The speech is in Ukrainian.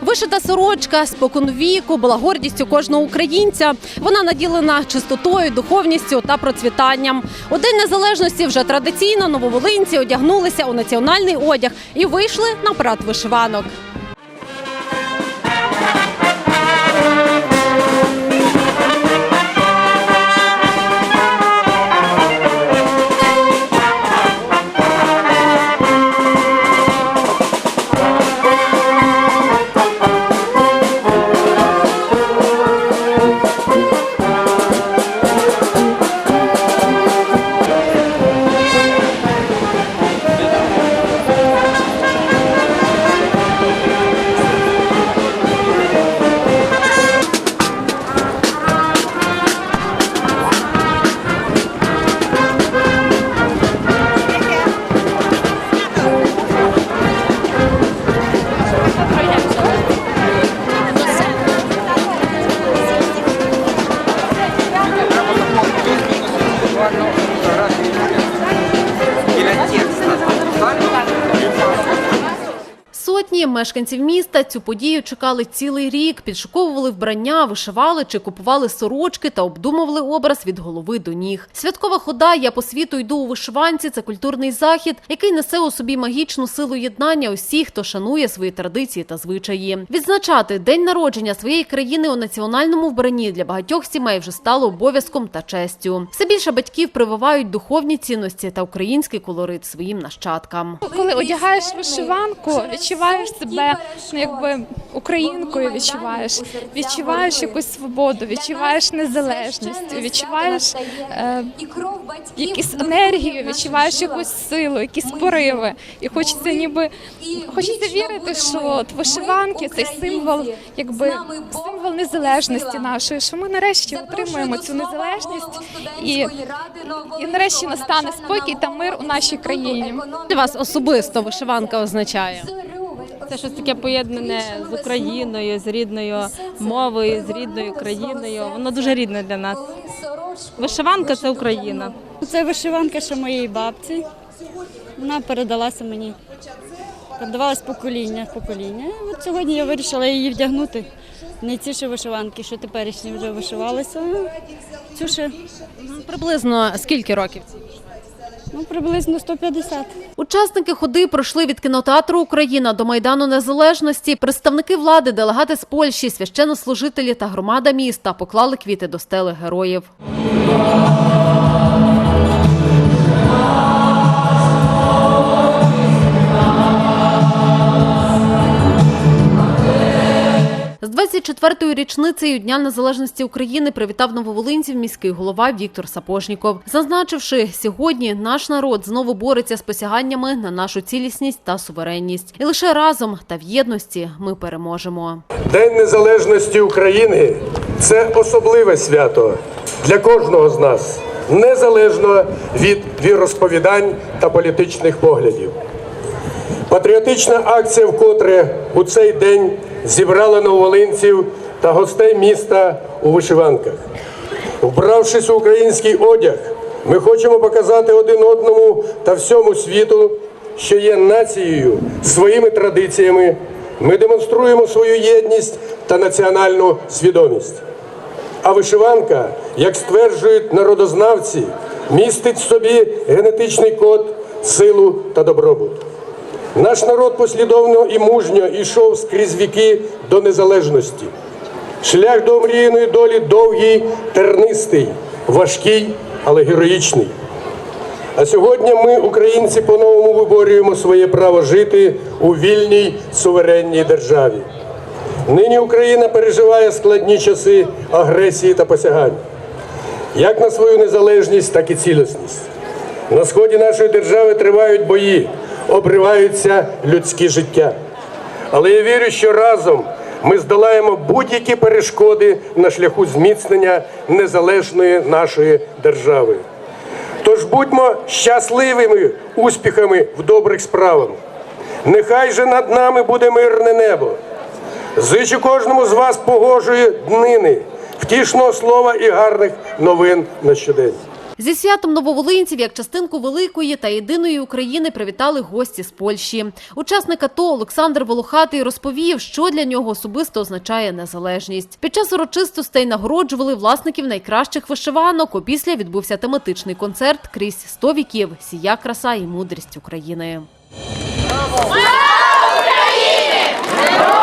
Вишита сорочка спокон віку була гордістю кожного українця. Вона наділена чистотою, духовністю та процвітанням. У день незалежності вже традиційно нововолинці одягнулися у національний одяг і вийшли на парад вишиванок. Сотні мешканців міста цю подію чекали цілий рік, підшуковували вбрання, вишивали чи купували сорочки та обдумували образ від голови до ніг. Святкова хода Я по світу йду у вишиванці. Це культурний захід, який несе у собі магічну силу єднання усіх, хто шанує свої традиції та звичаї. Відзначати день народження своєї країни у національному вбранні для багатьох сімей вже стало обов'язком та честю. Все більше батьків прививають духовні цінності та український колорит своїм нащадкам. Коли одягаєш вишиванку, відчуваєш себе ну, якби українкою, відчуваєш, відчуваєш якусь свободу, відчуваєш незалежність, відчуваєш е, якісь енергію, відчуваєш якусь силу, якісь пориви. І хочеться ніби хочеться вірити, що от вишиванки цей символ, якби символ незалежності нашої, що ми нарешті отримуємо цю незалежність і, і нарешті настане спокій та мир у нашій країні. Для вас особисто вишиванка означає? Це щось таке поєднане з Україною, з рідною мовою, з рідною країною. Воно дуже рідне для нас. Вишиванка це Україна. Це вишиванка ще моєї бабці. Вона передалася мені. Передавалась покоління покоління. От сьогодні я вирішила її вдягнути. Не ці ще вишиванки, що теперішні вже вишивалися. Цю ще Приблизно скільки років? Ну, приблизно 150. Учасники ходи пройшли від кінотеатру Україна до майдану незалежності. Представники влади, делегати з Польщі, священнослужителі та громада міста поклали квіти до стели героїв. 24-ю річницею Дня Незалежності України привітав нововолинців міський голова Віктор Сапожніков, зазначивши, сьогодні наш народ знову бореться з посяганнями на нашу цілісність та суверенність, і лише разом та в єдності ми переможемо. День Незалежності України це особливе свято для кожного з нас, незалежно від віросповідань та політичних поглядів. Патріотична акція вкотре у цей день зібрала нововолинців та гостей міста у вишиванках. Вбравшись у український одяг, ми хочемо показати один одному та всьому світу, що є нацією своїми традиціями. Ми демонструємо свою єдність та національну свідомість. А вишиванка, як стверджують народознавці, містить в собі генетичний код, силу та добробут. Наш народ послідовно і мужньо йшов скрізь віки до незалежності. Шлях до омріяної долі довгий, тернистий, важкий, але героїчний. А сьогодні ми, українці, по-новому виборюємо своє право жити у вільній суверенній державі. Нині Україна переживає складні часи агресії та посягань, як на свою незалежність, так і цілісність. На сході нашої держави тривають бої, обриваються людські життя. Але я вірю, що разом ми здолаємо будь-які перешкоди на шляху зміцнення незалежної нашої держави. Тож будьмо щасливими успіхами в добрих справах. Нехай же над нами буде мирне небо. Зичу кожному з вас погожої днини, втішного слова і гарних новин на щодень. Зі святом нововолинців як частинку великої та єдиної України привітали гості з Польщі. Учасник АТО Олександр Волохатий розповів, що для нього особисто означає незалежність. Під час урочистостей нагороджували власників найкращих вишиванок. Опісля відбувся тематичний концерт крізь 100 віків Сія краса і мудрість України. Слава Україні!